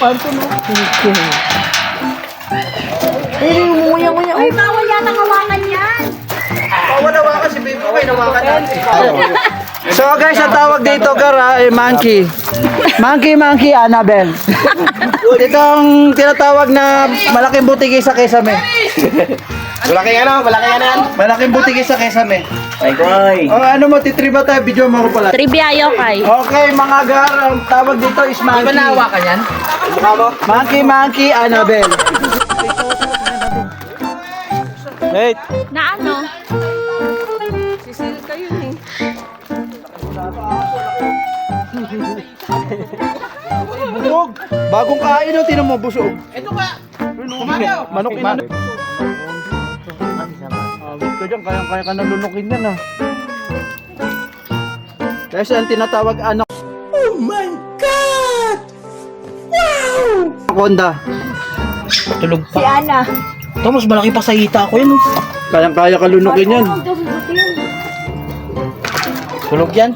panto no. Eh, umuya-nguya. Ay, bawal yata hawakan yan. Wala ka si Bibo kay nawakan natin. So guys, ang tawag dito gara eh, monkey. Monkey, monkey, Annabelle. Itong tinatawag na malaking butiki sa Kesame. Malaki ano, malaki ano yan. Malaking butiki sa Kesame. Ay, koy. O ano mo, titriba tayo, video mo ko pala. Trivia yokai. Okay, mga gar, ang tawag dito is monkey. ka yan? Mukha mo? Monkey, monkey, Annabelle. Wait. Na ano? Busog. Bagong kain no, tinan mo busog. Ito ka. Manok ina. Ka dyan, kaya-kaya ka nalunukin yan ah. Kasi ang tinatawag ano. Oh my God! Wow! Konda. Tulog Si Ana. Ito, mas malaki pa sa hita ko yun. oh. Kaya-kaya ka lunukin yan. Tulog yan.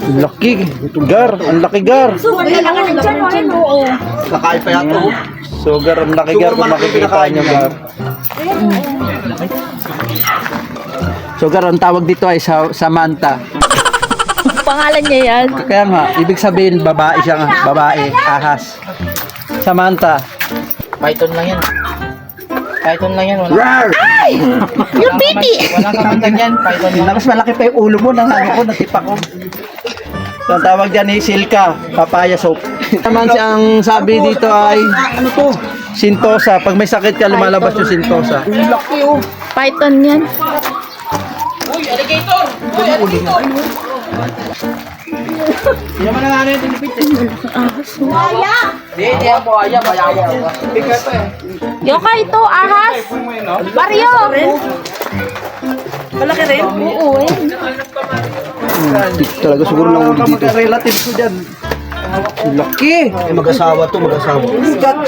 Ang laki. Gar. Ang laki gar. Wala lang ang dyan, ano? Oo. Kakain pa yata. oh. So gar, ang laki gar kung makikita nyo gar. So gar, ang tawag dito ay sa Samantha. Pangalan niya yan. Kaya nga, ibig sabihin babae siya nga. Babae, ahas. Samantha. Python lang yan. Python lang yan. Wala, Rar! Yung piti. wala kang ganyan. Python lang. Mas malaki pa yung ulo mo nang ano ko, natipa ko. So, ang tawag dyan ni Silka, papaya soap. Naman siyang sabi dito ay, ano to? Sintosa. Pag may sakit ka, lumalabas yung sintosa. Python yan. Yaman na nga rin. Hindi, hindi ako. Ayaw, ayaw. Yokai ito, ahas. Baryo. Malaki rin? Oo, eh. Talaga siguro lang dito. relative ko dyan. Laki! Eh, mag-asawa to, mag-asawa.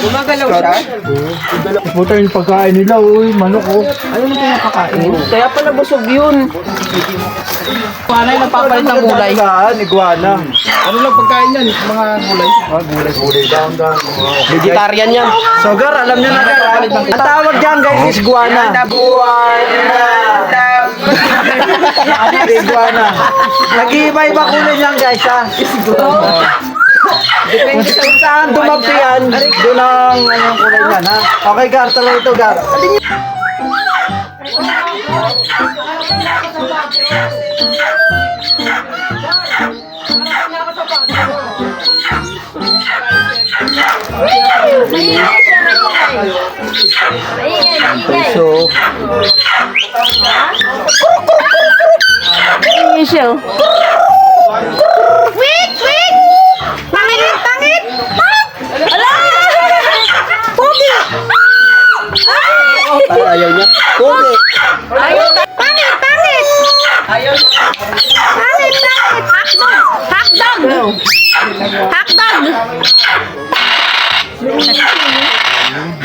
Gumagalaw siya? Puta yung pagkain nila, uy, manok oh. Ano mo pinapakain? Kaya pala busog yun. Paano yung nagpapalit ng gulay? Iguana, iguana. Ano lang pagkain yan? Mga gulay? Ah, gulay, gulay, down, down. Vegetarian yan. So, Gar, alam niyo na, Gar. Ang tawag dyan, guys, is guana. Iguana. Nag-iiba-iba kulay niyan, guys, ha? Depende sa kung saan dumagto yan, doon ang anong kulay niyan, ha? Okay, Gar, tuloy ito, Gar. So, Ano siya? Wait, ayaw niya. Pogi. Ayaw! Pangit, pangit! Ayaw! Pangit, pangit! Hakdog! Hakdog! Hakdog! Hi!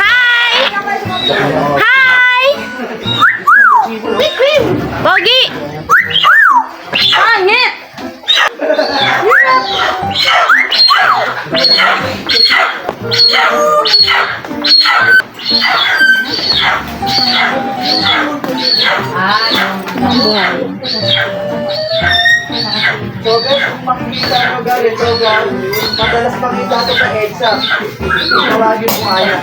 So guys, kung makikita nyo guys, ito guys, madalas makita ito sa EDSA. Tawagin mo kaya.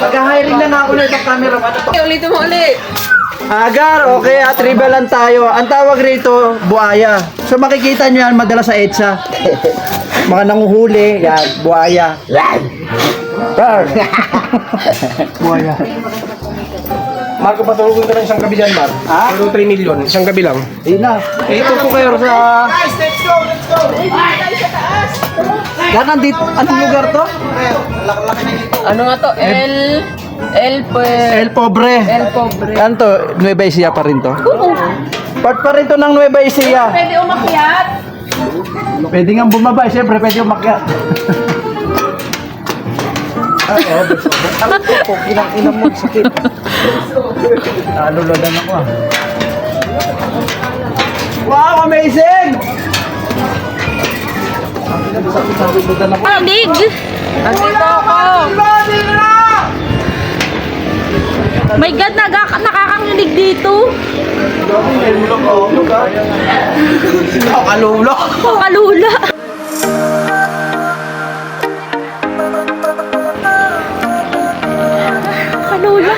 Mag-hiring na nga ako na itong camera. Ulitin mo ulit. Agar, okay, at tribal lang tayo. Ang tawag rito, buaya. So makikita nyo yan madalas sa EDSA. Mga nanguhuli, yan, buaya. Rar. buaya. Marco, patulogin ko ng isang gabi dyan, Mar. Ha? Pero 3 million, isang gabi lang. Ayun na. Eh, ito po kayo sa... Guys, let's go, let's go! Yan, nandito. Anong lugar to? Ano nga to? El... El... El Pobre. El Pobre. Yan to, Nueva Ecija pa rin to? Part pa rin to ng Nueva Ecija. Pwede umakyat? Pwede nga bumaba, eh, siyempre pwede umakyat. Oo, Alam ko po, ilang ilang mo sakit. Naluludan ako ah. Wow, amazing! Panig! Nandito ako. My God, naga, nakakanginig dito. Kalulo. Oh, kalula. Kalula.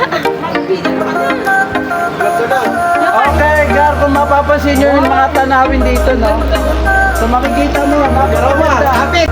Okay, Gar, kung mapapansin nyo yung mga tanawin dito, no? So makikita mo, napakaganda.